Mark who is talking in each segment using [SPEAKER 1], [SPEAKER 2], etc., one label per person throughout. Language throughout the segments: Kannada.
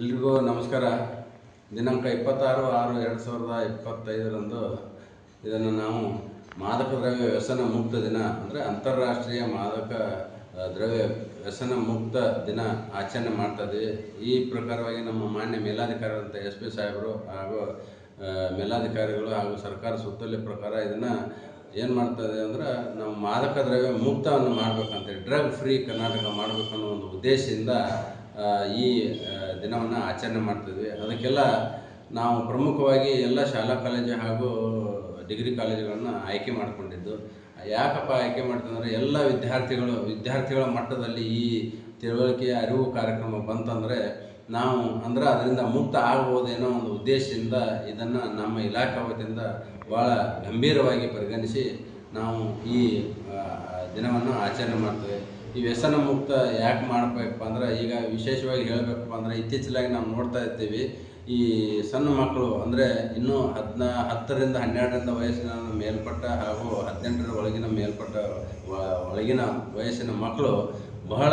[SPEAKER 1] ಎಲ್ರಿಗೂ ನಮಸ್ಕಾರ. ದಿನಾಂಕ ಇಪ್ಪತ್ತಾರು ಆರು ಎರಡು ಸಾವಿರದ ಇಪ್ಪತ್ತೈದರಂದು ಇದನ್ನು ನಾವು ಮಾದಕ ದ್ರವ್ಯ ವ್ಯಸನ ಮುಕ್ತ ದಿನ ಅಂದರೆ ಅಂತಾರಾಷ್ಟ್ರೀಯ ಮಾದಕ ದ್ರವ್ಯ ವ್ಯಸನ ಮುಕ್ತ ದಿನ ಆಚರಣೆ ಮಾಡ್ತಾ ಈ ಪ್ರಕಾರವಾಗಿ ನಮ್ಮ ಮಾನ್ಯ ಮೇಲಾಧಿಕಾರಿಗಳಂತ ಎಸ್ ಪಿ ಸಾಹೇಬರು ಹಾಗೂ ಮೇಲಾಧಿಕಾರಿಗಳು ಹಾಗೂ ಸರ್ಕಾರ ಸುತ್ತೋಲೆ ಪ್ರಕಾರ ಇದನ್ನು ಏನು ಮಾಡ್ತದೆ ಅಂದ್ರೆ ನಾವು ಮಾದಕ ದ್ರವ್ಯ ಮುಕ್ತವನ್ನು ಮಾಡಬೇಕಂತೇಳಿ ಡ್ರಗ್ ಫ್ರೀ ಕರ್ನಾಟಕ ಮಾಡಬೇಕನ್ನೋ ಒಂದು ಉದ್ದೇಶದಿಂದ ಈ ದಿನವನ್ನು ಆಚರಣೆ ಮಾಡ್ತಿದ್ವಿ. ಅದಕ್ಕೆಲ್ಲ ನಾವು ಪ್ರಮುಖವಾಗಿ ಎಲ್ಲ ಶಾಲಾ ಕಾಲೇಜು ಹಾಗೂ ಡಿಗ್ರಿ ಕಾಲೇಜುಗಳನ್ನು ಆಯ್ಕೆ ಮಾಡಿಕೊಂಡಿದ್ದು. ಯಾಕಪ್ಪ ಆಯ್ಕೆ ಮಾಡ್ತಂದರೆ ಎಲ್ಲ ವಿದ್ಯಾರ್ಥಿಗಳು, ವಿದ್ಯಾರ್ಥಿಗಳ ಮಟ್ಟದಲ್ಲಿ ಈ ತಿಳುವಳಿಕೆಯ ಅರಿವು ಕಾರ್ಯಕ್ರಮ ಬಂತಂದರೆ ನಾವು ಅಂದರೆ ಅದರಿಂದ ಮುಕ್ತ ಆಗ್ಬೋದೇನೋ ಒಂದು ಉದ್ದೇಶದಿಂದ ಇದನ್ನು ನಮ್ಮ ಇಲಾಖೆ ವತಿಯಿಂದ ಭಾಳ ಗಂಭೀರವಾಗಿ ಪರಿಗಣಿಸಿ ನಾವು ಈ ದಿನವನ್ನು ಆಚರಣೆ ಮಾಡ್ತೇವೆ. ಈ ವ್ಯಸನ ಮುಕ್ತ ಯಾಕೆ ಮಾಡಬೇಕಪ್ಪ ಅಂದ್ರೆ ಈಗ ವಿಶೇಷವಾಗಿ ಹೇಳಬೇಕಪ್ಪ ಅಂದರೆ ಇತ್ತೀಚಲಾಗಿ ನಾವು ನೋಡ್ತಾ ಇರ್ತೀವಿ, ಈ ಸಣ್ಣ ಮಕ್ಕಳು ಅಂದರೆ ಇನ್ನೂ ಹದಿನ, ಹತ್ತರಿಂದ ಹನ್ನೆರಡರಿಂದ ವಯಸ್ಸಿನ ಮೇಲ್ಪಟ್ಟ ಹಾಗೂ ಹದಿನೆಂಟರ ಒಳಗಿನ ಮೇಲ್ಪಟ್ಟ ಒಳಗಿನ ವಯಸ್ಸಿನ ಮಕ್ಕಳು ಬಹಳ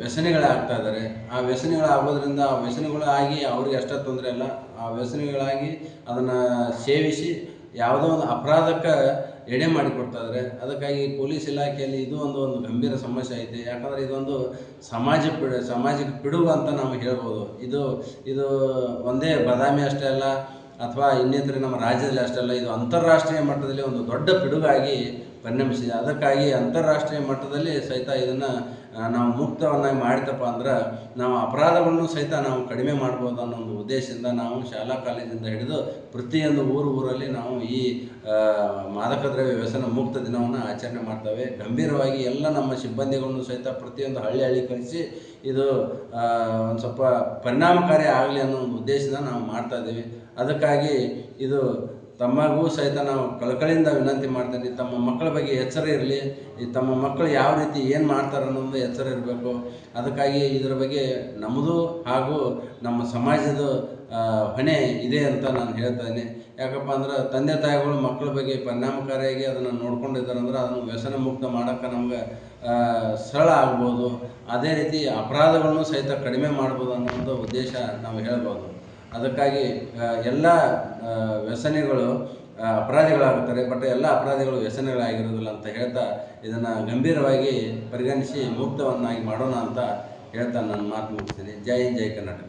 [SPEAKER 1] ವ್ಯಸನಿಗಳಾಗ್ತಾ ಇದ್ದಾರೆ. ಆ ವ್ಯಸನಿಗಳಾಗೋದ್ರಿಂದ ಆ ವ್ಯಸನಿಗಳಾಗಿ ಅವ್ರಿಗೆ ಅಷ್ಟೇ ತೊಂದರೆ ಇಲ್ಲ. ಆ ವ್ಯಸನಿಗಳಾಗಿ ಅದನ್ನು ಸೇವಿಸಿ ಯಾವುದೋ ಒಂದು ಅಪರಾಧಕ್ಕೆ ಎಡೆ ಮಾಡಿಕೊಡ್ತಾ ಇದ್ದಾರೆ ಅದಕ್ಕಾಗಿ ಪೊಲೀಸ್ ಇಲಾಖೆಯಲ್ಲಿ ಇದು ಒಂದು ಒಂದು ಗಂಭೀರ ಸಮಸ್ಯೆ ಐತೆ. ಯಾಕಂದರೆ ಇದೊಂದು ಸಮಾಜ ಪಿಡ ಸಮಾಜಕ್ಕೆ ಪಿಡುಗು ಅಂತ ನಾವು ಹೇಳ್ಬೋದು. ಇದು ಇದು ಒಂದೇ ಬದಾಮಿ ಅಷ್ಟೇ ಅಲ್ಲ, ಅಥವಾ ಇನ್ನಿತರ ನಮ್ಮ ರಾಜ್ಯದಲ್ಲಿ ಅಷ್ಟೇ ಅಲ್ಲ, ಇದು ಅಂತಾರಾಷ್ಟ್ರೀಯ ಮಟ್ಟದಲ್ಲಿ ಒಂದು ದೊಡ್ಡ ಪಿಡುಗಾಗಿ ಪರಿಣಮಿಸಿದೆ. ಅದಕ್ಕಾಗಿ ಅಂತಾರಾಷ್ಟ್ರೀಯ ಮಟ್ಟದಲ್ಲಿ ಸಹಿತ ಇದನ್ನು ನಾವು ಮುಕ್ತವನ್ನಾಗಿ ಮಾಡಿತಪ್ಪ ಅಂದ್ರೆ, ನಾವು ಅಪರಾಧವನ್ನು ಸಹಿತ ನಾವು ಕಡಿಮೆ ಮಾಡ್ಬೋದು ಅನ್ನೋ ಒಂದು ಉದ್ದೇಶದಿಂದ ನಾವು ಶಾಲಾ ಕಾಲೇಜಿಂದ ಹಿಡಿದು ಪ್ರತಿಯೊಂದು ಊರು ಊರಲ್ಲಿ ನಾವು ಈ ಮಾದಕ ದ್ರವ್ಯ ವ್ಯಸನ ಮುಕ್ತ ದಿನವನ್ನು ಆಚರಣೆ ಮಾಡ್ತೇವೆ. ಗಂಭೀರವಾಗಿ ಎಲ್ಲ ನಮ್ಮ ಸಿಬ್ಬಂದಿಗಳನ್ನು ಸಹಿತ ಪ್ರತಿಯೊಂದು ಹಳ್ಳಿ ಹಳ್ಳಿ ಕಳಿಸಿ ಇದು ಒಂದು ಸ್ವಲ್ಪ ಪರಿಣಾಮಕಾರಿ ಆಗಲಿ ಅನ್ನೋ ಒಂದು ಉದ್ದೇಶದಿಂದ ನಾವು ಮಾಡ್ತಾ ಇದ್ದೀವಿ. ಅದಕ್ಕಾಗಿ ಇದು ತಮಗೂ ಸಹಿತ ನಾವು ಕಳಕಳಿಯಿಂದ ವಿನಂತಿ ಮಾಡ್ತೀನಿ ತಮ್ಮ ಮಕ್ಕಳ ಬಗ್ಗೆ ಎಚ್ಚರ ಇರಲಿ. ಈ ತಮ್ಮ ಮಕ್ಕಳು ಯಾವ ರೀತಿ ಏನು ಮಾಡ್ತಾರೆ ಅನ್ನೋದು ಎಚ್ಚರ ಇರಬೇಕು. ಅದಕ್ಕಾಗಿ ಇದರ ಬಗ್ಗೆ ನಮ್ಮದು ಹಾಗೂ ನಮ್ಮ ಸಮಾಜದ ಹೊಣೆ ಇದೆ ಅಂತ ನಾನು ಹೇಳ್ತಾ ಇದ್ದೀನಿ. ಯಾಕಪ್ಪ ಅಂದ್ರೆ ತಂದೆ ತಾಯಿಗಳು ಮಕ್ಕಳ ಬಗ್ಗೆ ಪರಿಣಾಮಕಾರಿಯಾಗಿ ಅದನ್ನು ನೋಡ್ಕೊಂಡಿದ್ದಾರೆ ಅಂದ್ರೆ ಅದನ್ನು ವ್ಯಸನ ಮುಕ್ತ ಮಾಡೋಕ್ಕೆ ನಮ್ಗೆ ಸರಳ ಆಗ್ಬೋದು. ಅದೇ ರೀತಿ ಅಪರಾಧಗಳನ್ನು ಸಹಿತ ಕಡಿಮೆ ಮಾಡ್ಬೋದು ಅನ್ನೋ ಒಂದು ಉದ್ದೇಶ ನಾವು ಹೇಳ್ಬೋದು. ಅದಕ್ಕಾಗಿ ಎಲ್ಲ ವ್ಯಸನಿಗಳು ಅಪರಾಧಿಗಳಾಗುತ್ತಾರೆ. ಬಟ್ ಎಲ್ಲ ಅಪರಾಧಿಗಳು ವ್ಯಸನಗಳಾಗಿರೋದಿಲ್ಲ ಅಂತ ಹೇಳ್ತಾ ಇದನ್ನು ಗಂಭೀರವಾಗಿ ಪರಿಗಣಿಸಿ ಮುಕ್ತವನ್ನಾಗಿ ಮಾಡೋಣ ಅಂತ ಹೇಳ್ತಾ ನಾನು ಮಾತು ಮುಗಿಸ್ತೀನಿ. ಜೈ ಹಿಂದ್, ಜೈ ಕರ್ನಾಟಕ.